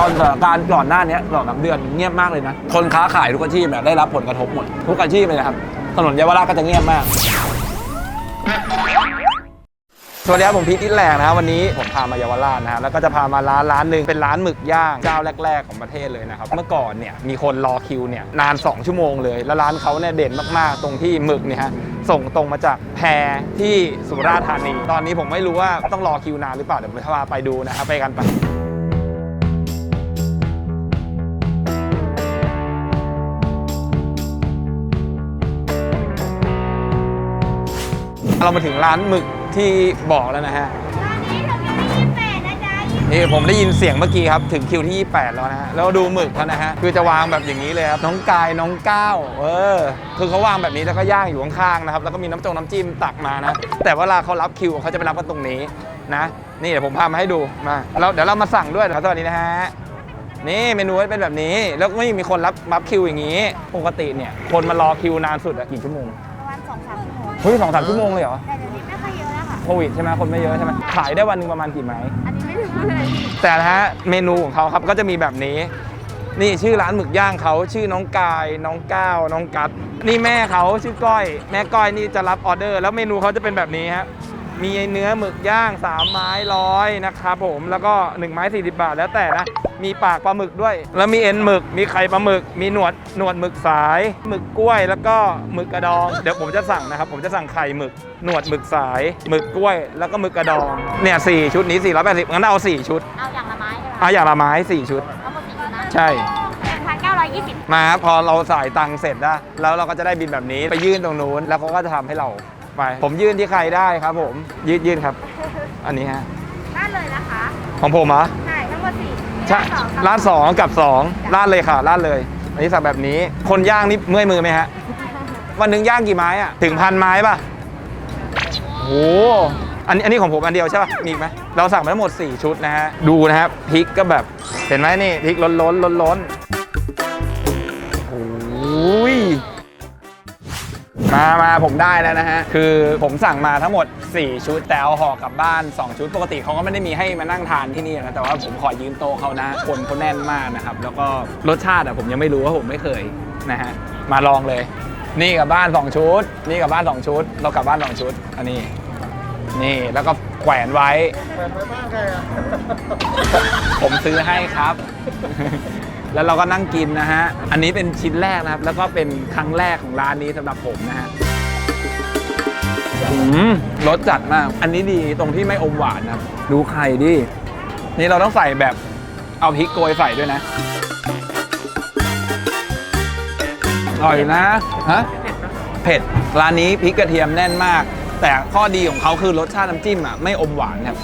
ตอนสถานการณ์ก่อนหน้านี้สองสามเดือนเงียบมากเลยนะ คนค้าขายทุกอาชีพเนี่ยได้รับผลกระทบหมด ทุกอาชีพเลยนะครับ ถนนเยาวราชก็จะเงียบมาก สวัสดีครับผมพีทอิทแหลกนะครับวันนี้ผมพามาเยาวราชนะฮะแล้วก็จะพามาร้านร้านหนึ่งเป็นร้านหมึกย่างเจ้าแรก ๆ ของประเทศเลยนะครับ เมื่อก่อนเนี่ยมีคนรอคิวเนี่ยนาน 2 ชั่วโมงเลย แล้วร้านเขาเนี่ยเด่นมากๆ ตรงที่หมึกเนี่ยฮะส่งตรงมาจากแพที่สุราษฎร์ธานี ตอนนี้ผมไม่รู้ว่าต้องรอคิวนานหรือเปล่าเดี๋ยวผมพาไปดูนะครับไปกันไป เรามาถึงร้านหมึกที่บอกแล้วนะฮะตอนนี้ถึงยังไม่ยี่สิบแปดนะจ๊ะยี่สิบนี่ผมได้ยินเสียงเมื่อกี้ครับ ถึงคิวที่ 28 แล้วนะฮะแล้วดูหมึกเขานะฮะ คือจะวางแบบอย่างนี้เลยครับ น้องกายน้องก้าวเออ คือเขาวางแบบนี้แล้วก็ย่างอยู่ข้างๆนะครับ แล้วก็มีน้ำจงน้ำจิ้มตักมานะ แต่เวลาเขารับคิวเขาจะไปรับกันตรงนี้นะ นี่เดี๋ยวผมพามาให้ดูมาแล้วเดี๋ยวเรามาสั่งด้วยนะครับสวัสดีนะฮะนี่เมนูเป็นแบบนี้ แล้วก็ไม่มีคนรับรับคิวอย่างนี้ ปกติเนี่ยคนมารอคิวนานสุดอะกี่ชั่วโมงประมาณสองสามชั่วโมง เฮ้ยสองสามชั่วโมงเลยเหรอ แต่เดี๋ยวนี้ไม่ค่อยเยอะแล้วค่ะ โควิดใช่ไหมคนไม่เยอะใช่ไหมขายได้วันหนึงประมาณกี่ไม้ อันนี้ไม่รู้เลยพี่แต่นะฮะเมนูของเขาครับก็จะมีแบบนี้ นี่ชื่อร้านหมึกย่างเขาชื่อน้องกาย น้องก้าวน้องกัด นี่แม่เขาชื่อก้อย แม่ก้อยนี่จะรับออเดอร์ แล้วเมนูเขาจะเป็นแบบนี้ครับ มีเนื้อหมึกย่าง 3 ไม้ร้อยนะครับผมแล้วก็ 1 ไม้ 40 บาทแล้วแต่นะ มีปากปลาหมึกด้วย แล้วมีเอ็นหมึก มีไข่ปลาหมึก มีหนวดหนวดหมึกสายหมึกกล้วยแล้วก็หมึกกระดอง เดี๋ยวผมจะสั่งนะครับ ผมจะสั่งไข่หมึกหนวดหมึกสายหมึกกล้วย แล้วก็หมึกกระดองเนี่ยสี่ชุดนี้480งั้นเอาสี่ชุดเอาอย่างละไม้ใช่ไหมเอาอย่างละไม้4ชุด เอาหมดสี่ชุดนะใช่หนึ่งพันเก้าร้อยยี่สิบมาครับพอเราจ่ายตังค์เสร็จนะแล้วเราก็จะได้บินแบบนี้ไปยื่นตรงนู้นแล้วเขาก็จะทำให้เรา ไป ผมยื่นที่ใครได้ครับ ผมยื่นยื่นครับ อันนี้ฮะนั่นเลยนะคะของผมเหรอใช่ทั้งหมดสี่ใช่ร้านสองกับสองร้านเลยค่ะร้านเลย อันนี้สั่งแบบนี้ คนย่างนี่เมื่อยมือไหมฮะวันหนึ่งย่างกี่ไม้อะถึงพันไม้ป่ะโอ้โหอันนี้อันนี้ของผมอันเดียวใช่ป่ะมีอีกไหมเราสั่งไปทั้งหมด 4 ชุดนะฮะดูนะครับพริกก็แบบเห็นไหมนี่พริกล้นล้นล้นล้นโอ้ย มามาผมได้แล้วนะฮะ คือผมสั่งมาทั้งหมด 4 ชุด แต่เอาห่อกลับบ้าน 2 ชุด ปกติเขาก็ไม่ได้มีให้มานั่งทานที่นี่นะ แต่ว่าผมขอยืมโต๊ะเขานะ คนเขาแน่นมากนะครับ แล้วก็รสชาติอะผมยังไม่รู้ว่าผมไม่เคยนะฮะ มาลองเลย นี่กลับบ้าน 2 ชุด นี่กลับบ้าน 2 ชุด เรากลับบ้าน 2 ชุด อันนี้ นี่ แล้วก็แขวนไว้ผมซื้อให้ครับ แล้วเราก็นั่งกินนะฮะ อันนี้เป็นชิ้นแรกนะครับ แล้วก็เป็นครั้งแรกของร้านนี้สำหรับผมนะฮะอืมรสจัดมาก อันนี้ดีตรงที่ไม่อมหวานนะครับ ดูไข่ดิ นี่เราต้องใส่แบบเอาพริกโกยใส่ด้วยนะ อร่อยนะ ฮะ เผ็ด ร้านนี้พริกกระเทียมแน่นมาก แต่ข้อดีของเขาคือรสชาติน้ำจิ้มอะไม่อมหวานครับ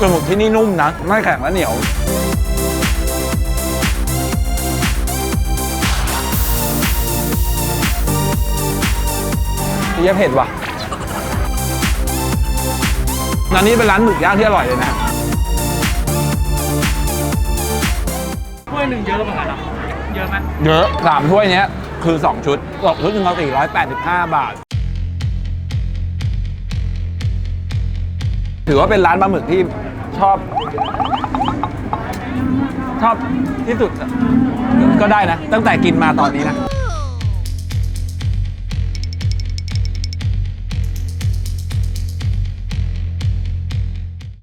ปลาหมึกที่นี่นุ่มนะ ไม่แข็งและเหนียว เยี่ยเผ็ดว่ะร้านนี้เป็นร้านหมึกย่างที่อร่อยเลยนะถ้วยหนึ่งเยอะป่ะครับเยอะไหมเยอะสามถ้วยเนี้ยคือ 2 ชุดตกชุดหนึ่งเรา485 บาท ถือว่าเป็นร้านปลาหมึกที่ชอบ ชอบที่สุดก็ได้นะ ตั้งแต่กินมาตอนนี้นะ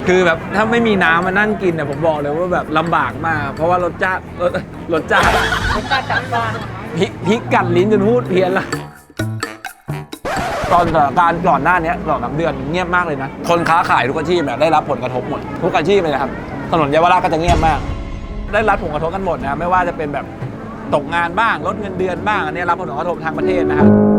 คือแบบถ้าไม่มีน้ำมานั่งกินเนี่ยผมบอกเลยว่าแบบลำบากมาก เพราะว่ารสชาติเออรสชาติรสชาติจัดจ้านพริกพริกกัดลิ้นจนพูดเพี้ยนละ ตอนสถานการณ์ก่อนหน้านี้สองสามเดือนเงียบมากเลยนะ คนค้าขายทุกอาชีพเนี่ยได้รับผลกระทบหมด ทุกอาชีพเลยนะครับ ถนนเยาวราชก็จะเงียบมาก ได้รับผลกระทบกันหมดนะครับไม่ว่าจะเป็นแบบตกงานบ้างลดเงินเดือนบ้างอันนี้รับผลกระทบทางประเทศนะครับ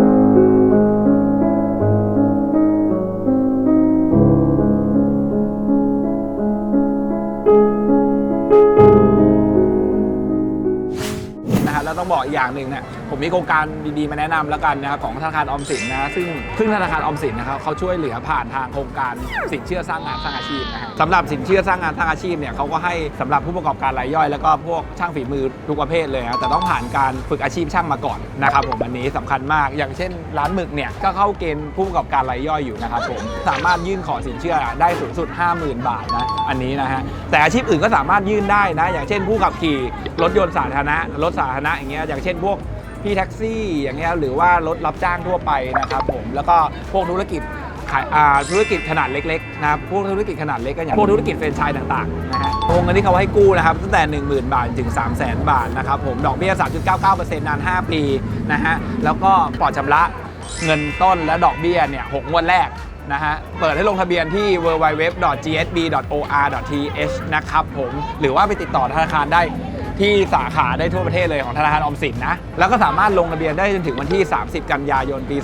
ต้องบอกอีกอย่างหนึ่งเนี่ยผมมีโครงการดีๆมาแนะนำแล้วกันนะครับของธนาคารออมสินนะซึ่งซึ่งธนาคารออมสินนะครับเขาช่วยเหลือผ่านทางโครงการสินเชื่อสร้างงานสร้างอาชีพนะฮะสำหรับสินเชื่อสร้างงานสร้างอาชีพเนี่ยเขาก็ให้สำหรับผู้ประกอบการรายย่อยแล้วก็พวกช่างฝีมือทุกประเภทเลยนะแต่ต้องผ่านการฝึกอาชีพช่างมาก่อนนะครับผมอันนี้สำคัญมากอย่างเช่น ร้านหมึกเนี่ยก็เข้าเกณฑ์ผู้ประกอบการรายย่อยอยู่นะครับผมสามารถยื่นขอสินเชื่อได้สูงสุด 50,000 บาทนะอันนี้นะฮะแต่อาชีพอื่นก็สามารถยื่นได้นะอย่างเช่นผู้ขับขี่รถยนต์สาธารณะรถสาธารณะอย่างเงี้ยอย่างเช่นพวกพี่แท็กซี่อย่างเงี้ยหรือว่ารถรับจ้างทั่วไปนะครับผมแล้วก็พวกธุรกิจขายอ่าธุรกิจขนาดเล็กๆนะครับพวกธุรกิจขนาดเล็กก็อย่างพวกธุรกิจแฟรนไชส์ต่างๆนะฮะวงเงินที่เขาให้กู้นะครับตั้งแต่ 10,000 บาทถึง 300,000 บาทนะครับผมดอกเบี้ย 3.99%นาน 5 ปีนะฮะแล้วก็ปลอดชำระเงินต้นและดอกเบี้ยเนี่ยหกงวดแรกนะฮะ เปิดให้ลงทะเบียนที่ www.gsb.or.th นะครับผม หรือว่าไปติดต่อธนาคารได้ ที่สาขาได้ทั่วประเทศเลยของธนาคารออมสินนะ แล้วก็สามารถลงทะเบียนได้จนถึงวันที่ 30 กันยายนปี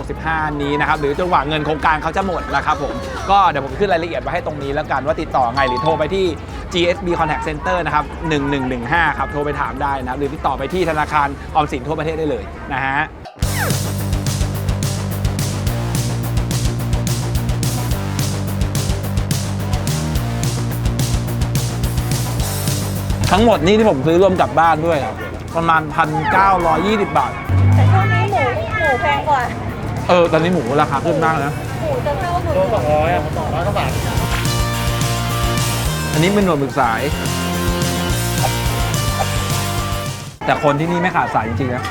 2565 นี้นะครับ หรือจนกว่าเงินโครงการเขาจะหมดนะครับผม ก็เดี๋ยวผมขึ้นรายละเอียดไว้ให้ตรงนี้แล้วกันว่าติดต่อไงหรือโทรไปที่ GSB Contact Center นะครับ 1115 ครับ โทรไปถามได้นะหรือติดต่อไปที่ธนาคารออมสินทั่วประเทศได้เลยนะฮะ ทั้งหมดนี่ที่ผมซื้อรวมกลับบ้านด้วยครับประมาณ 1,920 บาท แต่ช่วงนี้หมูหมูแพงกว่า เออ ตอนนี้หมูราคาขึ้นมากนะ หมูจะเท่าหมูโลสองร้อยอะสองร้อยกว่าบาท อันนี้เป็นหนวดหมึกสาย แต่คนที่นี่ไม่ขาดสายจริงๆนะ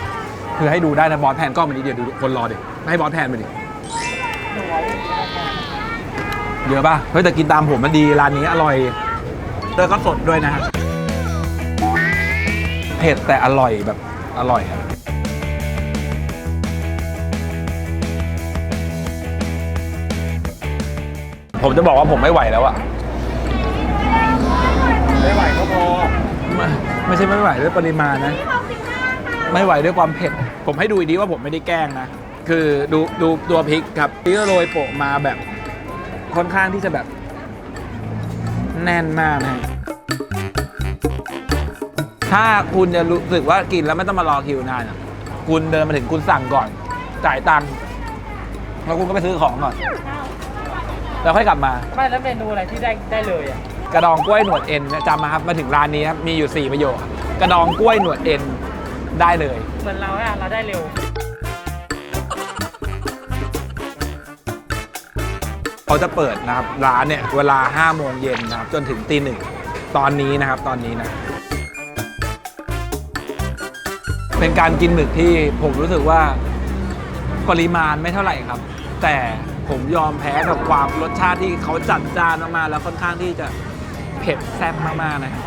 คือให้ดูได้นะบอสแพนกล้องมาดิเดี๋ยวดูคนรอดิให้บอสแพนไปดิเยอะป่ะ เฮ้ยแต่กินตามผมมันดีร้านนี้อร่อยแล้วก็สดด้วยนะฮะ เผ็ดแต่อร่อยแบบอร่อยอะผมจะบอกว่าผมไม่ไหวแล้วอะไม่ไหวก็พอไม่ไม่ใช่ไม่ไหวด้วยปริมาณนะ ไม่ไหวด้วยความเผ็ด ผมให้ดูอีกดีว่าผมไม่ได้แกล้งนะ คือดูดูตัวพริกครับพริกก็โรยโปะมาแบบค่อนข้างที่จะแบบ แน่นมากนะ ถ้าคุณจะรู้สึกว่ากินแล้วไม่ต้องมารอคิวนานอะคุณเดินมาถึงคุณสั่งก่อน จ่ายตังค์แล้วคุณก็ไปซื้อของก่อน แล้วค่อยกลับมา ไม่แล้วเมนูอะไรที่ได้ได้เลยอะ กระดองกล้วยหนวดเอ็นเนี่ยจำมาครับมาถึงร้านนี้ครับมีอยู่ 4 ประโยคครับกระดองกล้วยหนวดเอ็นได้เลย เหมือนเราอะเราได้เร็ว เขาจะเปิดนะครับ ร้านเนี่ย เวลา5โมงเย็นนะครับ จนถึงตีหนึ่งตอนนี้นะครับ ตอนนี้นะ เป็นการกินหมึกที่ผมรู้สึกว่าปริมาณไม่เท่าไหร่ครับ แต่ผมยอมแพ้กับความรสชาติที่เขาจัดจานมากๆแล้วค่อนข้างที่จะเผ็ดแซ่บมากๆนะครับ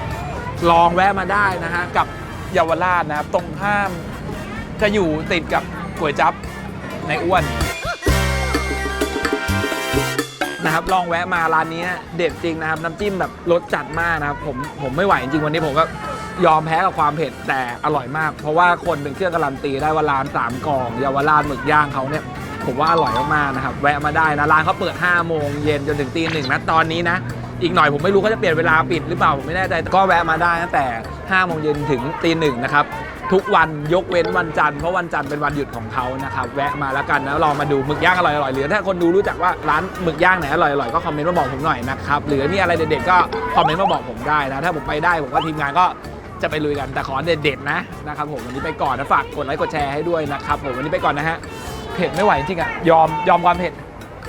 ลองแวะมาได้นะฮะกับเยาวราชนะครับ ตรงข้ามจะอยู่ติดกับก๋วยจั๊บในอ้วนนะครับ ลองแวะมาร้านนี้เด็ดจริงนะครับ น้ำจิ้มแบบรสจัดมากนะครับ ผมผมไม่ไหวจริงวันนี้ผมก็ ยอมแพ้กับความเผ็ดแต่อร่อยมาก เพราะว่าคนเป็นเครื่องการันตีได้ว่าร้านสามกล่องเยาวราชหมึกย่างเขาเนี่ยผมว่าอร่อยมากๆนะครับ แวะมาได้นะ ร้านเขาเปิด 5 โมงเย็นจนถึงตีหนึ่งนะตอนนี้นะ อีกหน่อยผมไม่รู้เขาจะเปลี่ยนเวลาปิดหรือเปล่าผมไม่แน่ใจก็แวะมาได้ตั้งแต่ 5 โมงเย็นถึงตีหนึ่งนะครับทุกวันยกเว้นวันจันทร์เพราะวันจันทร์เป็นวันหยุดของเขานะครับแวะมาแล้วกันนะลองมาดูหมึกย่างอร่อยๆหรือถ้าคนดูรู้จักว่าร้านหมึกย่างไหนอร่อยๆก็คอมเมนต์มาบอกผมหน่อยนะครับหรือมีอะไรเด็ดๆก็คอมเมนต์มาบอกผมได้นะถ้าผมไปได้ผมก็ทีมงานก็ จะไปลุยกันแต่ขอเด็ดๆนะนะครับผมวันนี้ไปก่อนนะฝากกดไลค์กดแชร์ให้ด้วยนะครับผมวันนี้ไปก่อนนะฮะเผ็ดไม่ไหวจริงๆอะยอมยอมความเผ็ด